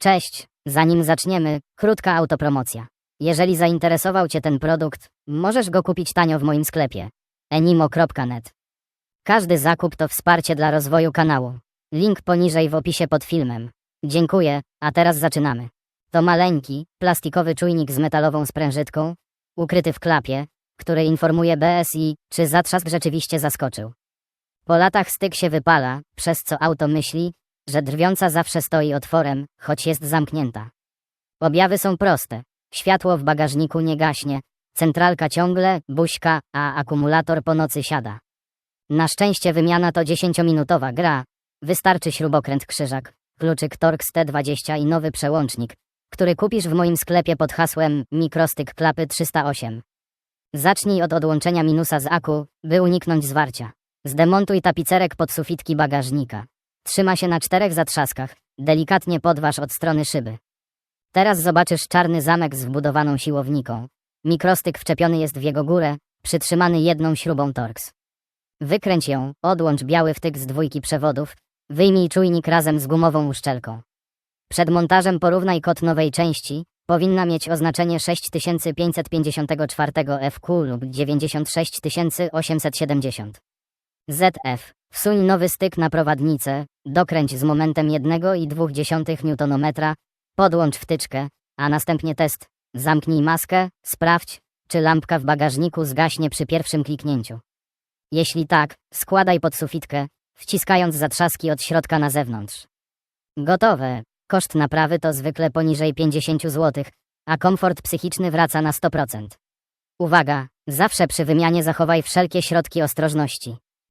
Cześć, zanim zaczniemy, krótka autopromocja. Jeżeli zainteresował Cię ten produkt, możesz go kupić tanio w moim sklepie enimo.net. Każdy zakup to wsparcie dla rozwoju kanału. Link poniżej w opisie pod filmem. Dziękuję, a teraz zaczynamy. To maleńki, plastikowy czujnik z metalową sprężytką, ukryty w klapie, który informuje BSI, czy zatrzask rzeczywiście zaskoczył. Po latach styk się wypala, przez co auto myśli, że drwiąca zawsze stoi otworem, choć jest zamknięta. Objawy są proste. Światło w bagażniku nie gaśnie, centralka ciągle, buźka, a akumulator po nocy siada. Na szczęście wymiana to 10-minutowa gra. Wystarczy śrubokręt krzyżak, kluczyk Torx T20 i nowy przełącznik, który kupisz w moim sklepie pod hasłem mikrostyk klapy 308. Zacznij od odłączenia minusa z aku, by uniknąć zwarcia. Zdemontuj tapicerek pod sufitki bagażnika. Trzyma się na czterech zatrzaskach, delikatnie podważ od strony szyby. Teraz zobaczysz czarny zamek z wbudowaną siłowniką. Mikrostyk wczepiony jest w jego górę, przytrzymany jedną śrubą Torx. Wykręć ją, odłącz biały wtyk z dwójki przewodów, wyjmij czujnik razem z gumową uszczelką. Przed montażem porównaj kod nowej części, powinna mieć oznaczenie 6554 FQ lub 96870. ZF. Wsuń nowy styk na prowadnicę, dokręć z momentem 1,2 Nm, podłącz wtyczkę, a następnie test. Zamknij maskę, sprawdź, czy lampka w bagażniku zgaśnie przy pierwszym kliknięciu. Jeśli tak, składaj pod sufitkę, wciskając zatrzaski od środka na zewnątrz. Gotowe. Koszt naprawy to zwykle poniżej 50 zł, a komfort psychiczny wraca na 100%. Uwaga, zawsze przy wymianie zachowaj wszelkie środki ostrożności.